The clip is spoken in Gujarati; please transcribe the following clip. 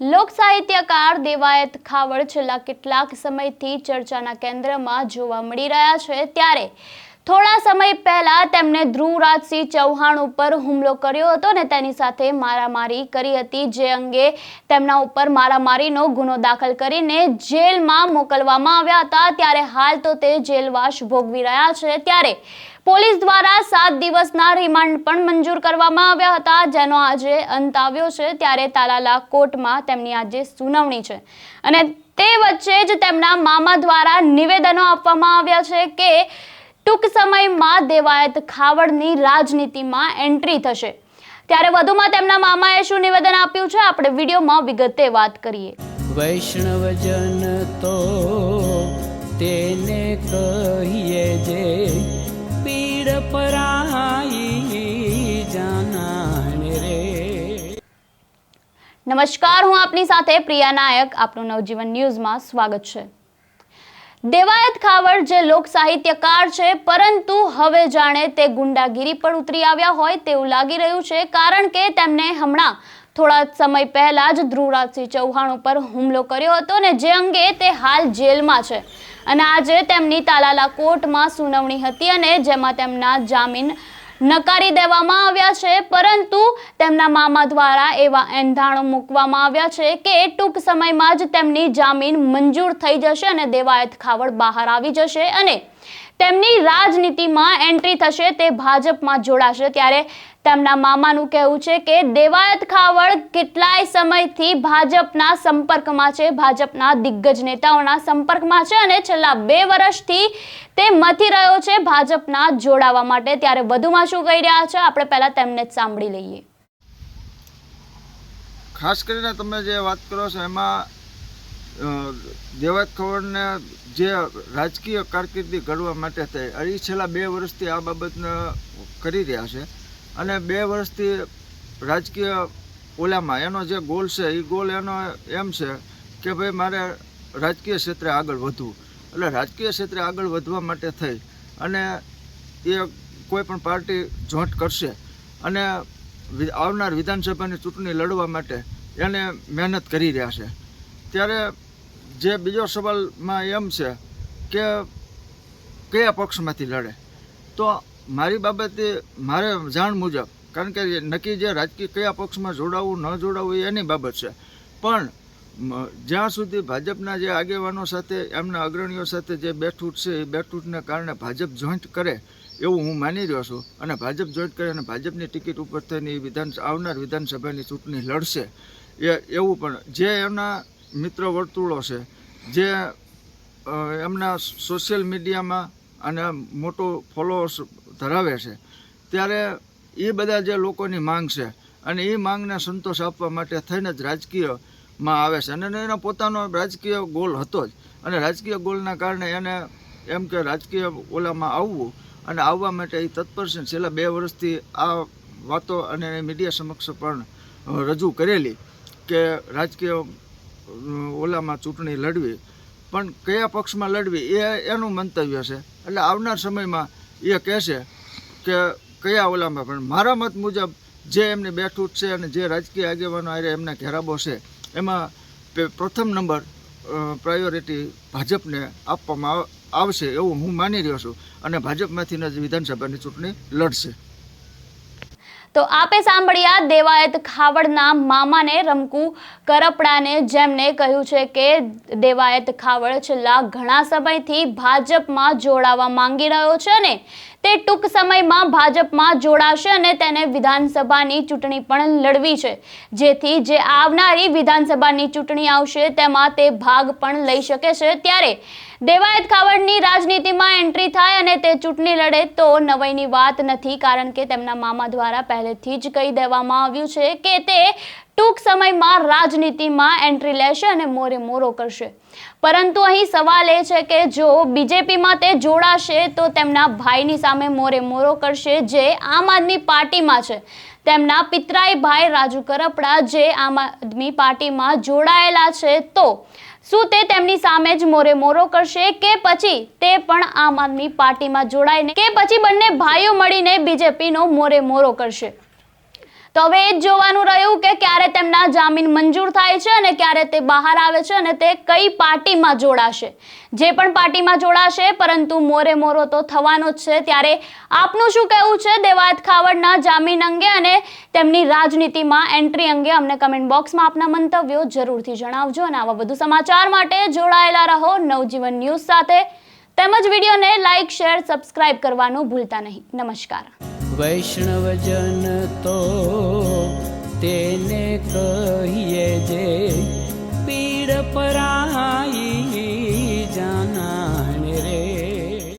લોક સાહિત્યકાર દેવાયત ખાવડ છેલ્લા કેટલાક સમયથી ચર્ચાના કેન્દ્રમાં જોવા મળી રહ્યા છે. ત્યારે થોડા સમય પહેલા તેમણે ધ્રુવરાજસિંહ ચૌહાણ ઉપર હુમલો કર્યો હતો ને તેની સાથે મારામારી કરી હતી, જે અંગે તેમના ઉપર મારામારીનો ગુનો દાખલ કરીને જેલમાં મોકલવામાં આવ્યા હતા. ત્યારે હાલ તો તે જેલવાસ ભોગવી રહ્યા છે. ત્યારે પોલીસ દ્વારા સાત દિવસના રિમાન્ડ પણ મંજૂર કરવામાં આવ્યા હતા, જેનો આજે અંત આવ્યો છે. ત્યારે તાલાલા કોર્ટમાં તેમની આજે સુનાવણી છે. અને તે વચ્ચે જ તેમના મામા દ્વારા નિવેદનો આપવામાં આવ્યા છે કે ટૂંક સમયમાં દેવાયત ખાવડની રાજનીતિમાં એન્ટ્રી થશે. ત્યારે વધુમાં તેમના મામાએ શું નિવેદન આપ્યું છે? આપણે વિડીયોમાં વિગતે વાત કરીએ. વૈષ્ણવજન તો તેને કહીએ જે પીડ પરાઈ જાનાને રે. નમસ્કાર હું આપની સાથે પ્રિયા નાયક. આપનું નવજીવન ન્યૂઝમાં સ્વાગત છે. દેવાયત ખાવડ જે લોક સાહિત્યકાર છે, પરંતુ હવે જાણે તે ગુંડાગીરી પર ઉતરી આવ્યા હોય તેવું લાગી રહ્યું છે, કારણ કે તેમને હમણાં થોડા સમય પહેલા જ ધ્રુવરાજસિંહ ચૌહાણ ઉપર હુમલો કર્યો હતો ને જે અંગે તે હાલ જેલમાં છે. અને આજે તેમની તાલાલા કોર્ટમાં સુનાવણી હતી અને જેમાં તેમના જામીન નકારી દેવામાં આવ્યા છે, પરંતુ તેમના મામા દ્વારા એવા એંધાણો મૂકવામાં આવ્યા છે કે ટૂંક સમયમાં જ તેમની જામીન મંજૂર થઈ જશે અને દેવાયત ખાવડ બહાર આવી જશે અને તેમની રાજનીતિમાં એન્ટ્રી થશે તે ભાજપમાં જોડાશે ત્યારે તેમના મામાનું કહેવું છે કે દેવાયત ખાવડ કેટલાય સમયથી ભાજપના સંપર્કમાં છે, ભાજપના દિગ્ગજ નેતાઓના સંપર્કમાં છે અને છેલ્લા બે વર્ષથી તે મથી રહ્યો છે ભાજપના જોડાવા માટે. ત્યારે વધુમાં શું કહી રહ્યા છે આપણે પહેલા તેમને જ સાંભળી લઈએ. ખાસ કરીને તમે જે વાત કરો છો એમાં અ, દેવાયત ખવડને જે રાજકીય કારકિર્દી ઘડવા માટે થઈ એ છેલ્લા બે વર્ષથી આ બાબતને કરી રહ્યા છે. અને બે વર્ષથી રાજકીય ઓલામાં એનો જે ગોલ છે એ ગોલ એનો એમ છે કે ભાઈ મારે રાજકીય ક્ષેત્રે આગળ વધવું. એટલે રાજકીય ક્ષેત્રે આગળ વધવા માટે થઈ અને એ કોઈ પણ પાર્ટી જોઈન્ટ કરશે અને આવનાર વિધાનસભાની ચૂંટણી લડવા માટે એને મહેનત કરી રહ્યા છે. ત્યારે જે બીજો સવાલમાં એમ છે કે કયા પક્ષમાંથી લડે? તો મારી બાબતે મારે જાણ મુજબ, કારણ કે નક્કી જે રાજકીય કયા પક્ષમાં જોડાવવું ન જોડાવવું એની બાબત છે. પણ જ્યાં સુધી ભાજપના જે આગેવાનો સાથે, એમના અગ્રણીઓ સાથે જે બેઠૂટ છે, એ બેઠૂટને કારણે ભાજપ જોઈન્ટ કરે એવું હું માની રહ્યો છું. અને ભાજપ જોઈન્ટ કરે અને ભાજપની ટિકિટ ઉપર થઈને એ વિધાન, આવનાર વિધાનસભાની ચૂંટણી લડશે, એ, એવું પણ, જે એમના મિત્ર વર્તુળો છે, જે એમના સોશિયલ મીડિયામાં અને મોટો ફોલોઅર્સ ધરાવે છે. ત્યારે એ બધા જે લોકોની માંગ છે અને એ માંગને સંતોષ આપવા માટે થઈને જ રાજકીયમાં આવે છે. અને એનો પોતાનો રાજકીય ગોલ હતો જ. અને રાજકીય ગોલના કારણે એને એમ કે રાજકીય ઓલામાં આવવું અને આવવા માટે એ તત્પર છે. છેલ્લા બે વર્ષથી આ વાતો અને મીડિયા સમક્ષ પણ રજૂ કરેલી કે રાજકીય ઓલામાં ચૂંટણી લડવી, પણ કયા પક્ષમાં લડવી એ એનું મંતવ્ય છે. એટલે આવનાર સમયમાં એ કહેશે કે કયા ઓલામાં, પણ મારા મત મુજબ જે એમની બેઠૂટ છે અને જે રાજકીય આગેવાનો આરે એમના ઘેરાબો છે, એમાં પ્રથમ નંબર પ્રાયોરિટી ભાજપને આપવામાં આવશે એવું હું માની રહ્યો છું. અને ભાજપમાંથી જ વિધાનસભાની ચૂંટણી લડશે. તો આપે સાંભળ્યા દેવાયત ખાવડના મામાને રમકુ કરપડાને જેમને કહ્યું છે કે દેવાયત ખાવડ છેલ્લા ઘણા સમયથી ભાજપમાં જોડાવા માંગી રહ્યો છે ને તે ટૂંક સમયમાં ભાજપમાં જોડાશે અને તેને વિધાનસભાની ચૂંટણી પણ લડવી છે. જેથી જે આવનારી વિધાનસભાની ચૂંટણી આવશે, તેમાં તે ભાગ પણ લઈ શકે છે. ત્યારે દેવાયત ખાવડની રાજનીતિમાં એન્ટ્રી થાય અને તે ચૂંટણી લડે તો નવાઈની વાત નથી, કારણ કે તેમના મામા દ્વારા પહેલેથી જ કહી દેવામાં આવ્યું છે કે તે ટૂંક સમયમાં રાજનીતિમાં એન્ટ્રી લેશે અને મોરે મોરો કરશે. પરંતુ અહીં સવાલ એ છે કે જો બીજેપીમાં તે જોડાશે તો તેમના ભાઈની સામે મોરે મોરો કરશે જે આમ આદમી પાર્ટીમાં છે. તેમના પિતરાઈ ભાઈ રાજુ કરપડા જે આમ આદમી પાર્ટીમાં જોડાયેલા છે તો શું તે તેમની સામે જ મોરે મોરો કરશે કે પછી તે પણ આમ આદમી પાર્ટીમાં જોડાઈને કે પછી બંને ભાઈઓ મળીને બીજેપીનો મોરે મોરો કરશે? તો હવે એ જ જોવાનું રહ્યું કે ક્યારે તેમના જામીન મંજૂર થાય છે અને ક્યારે તે બહાર આવે છે અને તે કઈ પાર્ટીમાં જોડાશે. જે પણ પાર્ટીમાં જોડાશે, પરંતુ મોરે મોરો તો થવાનો જ છે. ત્યારે આપનું શું કહેવું છે દેવાયત ખાવડના જામીન અંગે અને તેમની રાજનીતિમાં એન્ટ્રી અંગે અમને કમેન્ટ બોક્સમાં આપના મંતવ્યો જરૂરથી જણાવજો અને આવા વધુ સમાચાર માટે જોડાયેલા રહો નવજીવન ન્યૂઝ સાથે. તેમજ વિડીયોને લાઇક શેર સબસ્ક્રાઇબ કરવાનું ભૂલતા નહીં. નમસ્કાર. વૈષ્ણવજન તો તેને કહીએ જે